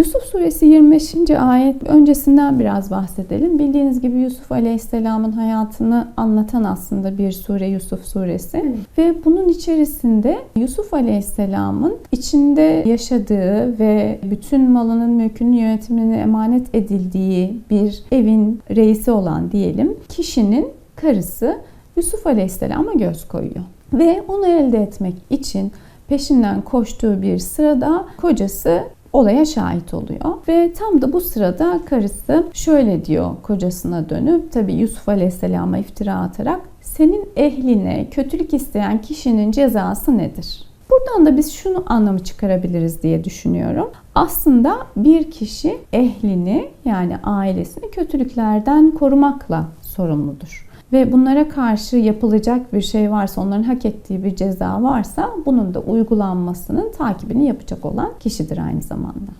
Yusuf suresi 25. ayet öncesinden biraz bahsedelim. Bildiğiniz gibi Yusuf aleyhisselamın hayatını anlatan aslında bir sure Yusuf suresi. Ve bunun içerisinde Yusuf aleyhisselamın içinde yaşadığı ve bütün malının mülkünün yönetimine emanet edildiği bir evin reisi olan diyelim kişinin karısı Yusuf aleyhisselama göz koyuyor. Ve onu elde etmek için peşinden koştuğu bir sırada kocası olaya şahit oluyor. Ve tam da bu sırada karısı şöyle diyor kocasına dönüp tabi Yusuf Aleyhisselam'a iftira atarak senin ehline kötülük isteyen kişinin cezası nedir? Buradan da biz şunu anlamı çıkarabiliriz diye düşünüyorum. Aslında bir kişi ehlini yani ailesini kötülüklerden korumakla sorumludur ve bunlara karşı yapılacak bir şey varsa, onların hak ettiği bir ceza varsa bunun da uygulanmasının takibini yapacak olan kişidir aynı zamanda.